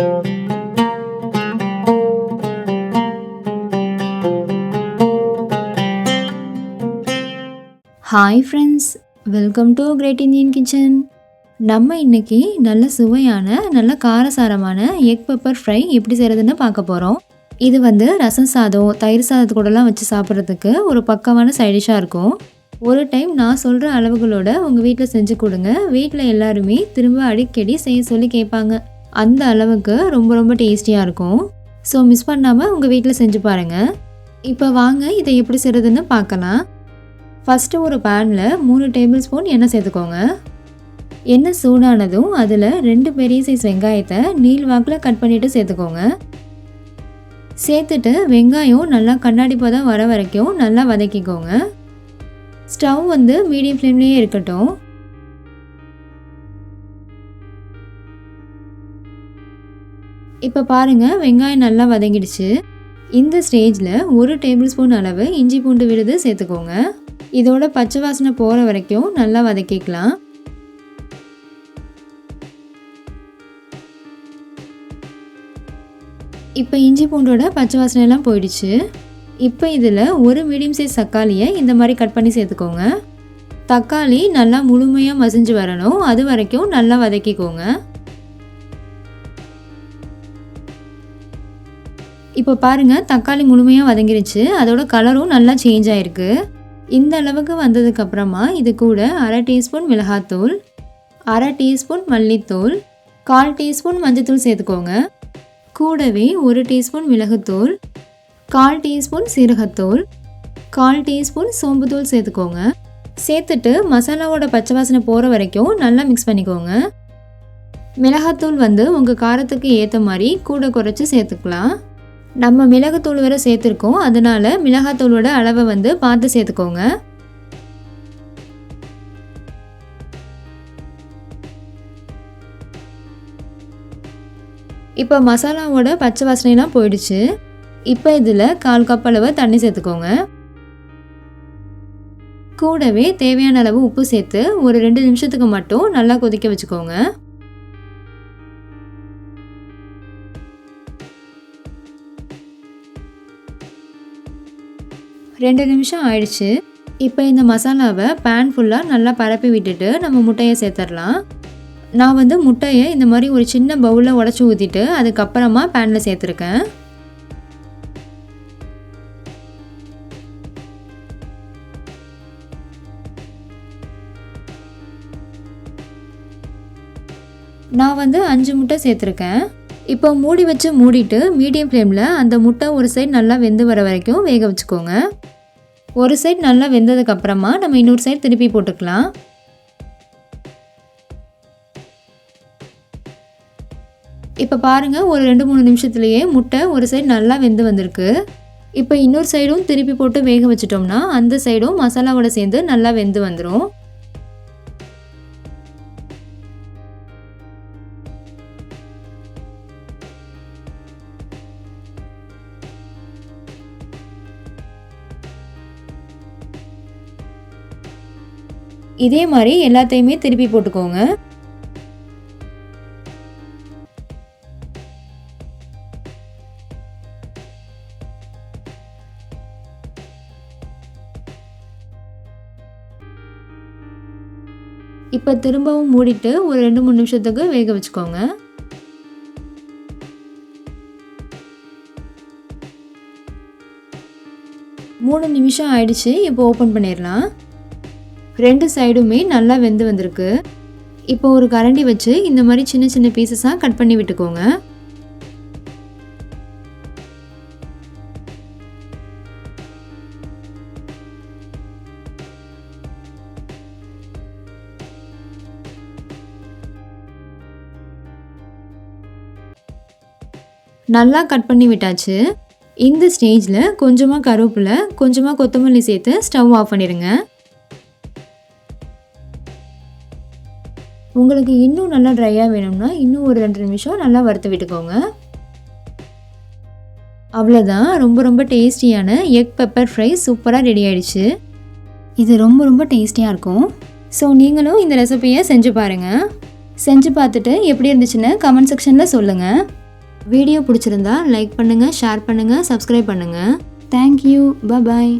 Hi friends welcome to great Indian kitchen நம்ம இன்னைக்கு நல்ல சுவையான நல்ல காரசாரமான எக் பெப்பர் ஃப்ரை எப்படி செய்கிறதுன்னு பார்க்க போகிறோம் இது வந்து ரசம் சாதம் தயிர் சாதத்து கூடலாம் வச்சு சாப்பிட்றதுக்கு ஒரு பக்கமான சைடிஷாக இருக்கும். ஒரு டைம் நான் சொல்கிற அளவுகளோட உங்கள் வீட்டில் செஞ்சு கொடுங்க. வீட்டில் எல்லாருமே திரும்ப அடிக்கடி செய்ய சொல்லி கேட்பாங்க. அந்த அளவுக்கு ரொம்ப ரொம்ப டேஸ்டியாக இருக்கும். ஸோ மிஸ் பண்ணாமல் உங்கள் வீட்டில் செஞ்சு பாருங்கள் இப்போ வாங்க இதை எப்படி செய்கிறதுன்னு பார்க்கலாம். ஃபஸ்ட்டு ஒரு பேனில் மூணு டேபிள் ஸ்பூன் எண்ணெய் சேர்த்துக்கோங்க. எண்ணெய் சூடானதும் அதில் ரெண்டு பெரிய சைஸ் வெங்காயத்தை நீல் வாக்கில் கட் பண்ணிவிட்டு சேர்த்துக்கோங்க. சேர்த்துட்டு வெங்காயம் நல்லா கண்ணாடி பதம் வர வரைக்கும் நல்லா வதக்கிக்கோங்க. ஸ்டவ் வந்து மீடியம் ஃப்ளேம்லேயே இருக்கட்டும். இப்போ பாருங்கள் வெங்காயம் நல்லா வதங்கிடுச்சு. இந்த ஸ்டேஜில் ஒரு டேபிள் ஸ்பூன் அளவு இஞ்சி பூண்டு விழுது சேர்த்துக்கோங்க. இதோட பச்சை வாசனை போகிற வரைக்கும் நல்லா வதக்கிக்கலாம். இப்போ இஞ்சி பூண்டோட பச்சை வாசனையெல்லாம் போயிடுச்சு. இப்போ இதில் ஒரு மீடியம் சைஸ் தக்காளியை இந்த மாதிரி கட் பண்ணி சேர்த்துக்கோங்க. தக்காளி நல்லா முழுமையாக மசிஞ்சு வரணும். அது வரைக்கும் நல்லா வதக்கிக்கோங்க. இப்போ பாருங்கள் தக்காளி முழுமையாக வதங்கிருச்சு. அதோட கலரும் நல்லா சேஞ்ச் ஆகிருக்கு இந்த அளவுக்கு வந்ததுக்கப்புறமா இது கூட அரை டீஸ்பூன் மிளகாத்தூள் அரை டீஸ்பூன் மல்லித்தூள் கால் டீஸ்பூன் மஞ்சத்தூள் சேர்த்துக்கோங்க. கூடவே ஒரு டீஸ்பூன் மிளகுத்தூள் கால் டீஸ்பூன் சீரகத்தூள் கால் டீஸ்பூன் சோம்புத்தூள் சேர்த்துக்கோங்க. சேர்த்துட்டு மசாலாவோட பச்சை வாசனை போகிற வரைக்கும் நல்லா மிக்ஸ் பண்ணிக்கோங்க. மிளகாத்தூள் வந்து உங்கள் காரத்துக்கு ஏற்ற மாதிரி கூட குறைச்சி சேர்த்துக்கலாம். நம்ம மிளகுத்தூள் வேறு சேர்த்துருக்கோம். அதனால் மிளகாத்தூளோட அளவை வந்து பார்த்து சேர்த்துக்கோங்க. இப்போ மசாலாவோட பச்சை வாசனைலாம் போயிடுச்சு. இப்போ இதில் கால் கப் அளவு தண்ணி சேர்த்துக்கோங்க. கூடவே தேவையான அளவு உப்பு சேர்த்து ஒரு ரெண்டு நிமிஷத்துக்கு மட்டும் நல்லா கொதிக்க வச்சுக்கோங்க. ரெண்டு நிமிஷம் ஆயிடுச்சு. இப்போ இந்த மசாலாவை பேன் ஃபுல்லாக நல்லா பரப்பி விட்டுட்டு நம்ம முட்டையை சேர்த்துடலாம். நான் வந்து முட்டையை இந்த மாதிரி ஒரு சின்ன பவுலில் உடச்சி ஊற்றிட்டு அதுக்கப்புறமா பேனில் சேர்த்துருக்கேன். நான் வந்து அஞ்சு முட்டை சேர்த்துருக்கேன். இப்போ மூடி வச்சு மூடிட்டு மீடியம் ஃப்ளேமில் அந்த முட்டை ஒரு சைடு நல்லா வெந்து வர வரைக்கும் வேக வச்சுக்கோங்க. ஒரு சைடு நல்லா வெந்ததுக்கப்புறமா நம்ம இன்னொரு சைடு திருப்பி போட்டுக்கலாம். இப்போ பாருங்கள் ஒரு ரெண்டு மூணு நிமிஷத்துலேயே முட்டை ஒரு சைடு நல்லா வெந்து வந்திருக்கு. இப்போ இன்னொரு சைடும் திருப்பி போட்டு வேக வச்சிட்டோம்னா அந்த சைடும் மசாலாவோட சேர்ந்து நல்லா வெந்து வந்துடும் இதே மாதிரி எல்லாத்தையுமே திருப்பி போட்டுக்கோங்க. இப்போ திரும்பவும் மூடிட்டு ஒரு ரெண்டு மூணு நிமிஷத்துக்கு வேக வச்சுக்கோங்க. மூணு நிமிஷம் ஆயிடுச்சு இப்போ ஓப்பன் பண்ணிடலாம். ரெண்டு சைடுமே நல்லா வெந்து வந்திருக்கு. இப்போ ஒரு கரண்டி வச்சு இந்த மாதிரி சின்ன சின்ன பீசஸாக கட் பண்ணி விட்டுக்கோங்க. நல்லா கட் பண்ணி விட்டாச்சு. இந்த ஸ்டேஜில் கொஞ்சமாக கருவேப்பிலை கொஞ்சமாக கொத்தமல்லி சேர்த்து ஸ்டவ் ஆஃப் பண்ணிடுங்க. உங்களுக்கு இன்னும் நல்லா ட்ரையாக வேணும்னா இன்னும் ஒரு ரெண்டு நிமிஷம் நல்லா வறுத்து விட்டுக்கோங்க. அவ்வளோதான் ரொம்ப ரொம்ப டேஸ்டியான எக் பெப்பர் ஃப்ரை சூப்பராக ரெடி ஆயிடுச்சு. இது ரொம்ப ரொம்ப டேஸ்டியாக இருக்கும். ஸோ நீங்களும் இந்த ரெசிபியை செஞ்சு பாருங்கள் செஞ்சு பார்த்துட்டு எப்படி இருந்துச்சுன்னு கமெண்ட் செக்ஷனில் சொல்லுங்கள் வீடியோ பிடிச்சிருந்தா லைக் பண்ணுங்கள் ஷேர் பண்ணுங்கள் சப்ஸ்கிரைப் பண்ணுங்கள் தேங்க்யூ பாய்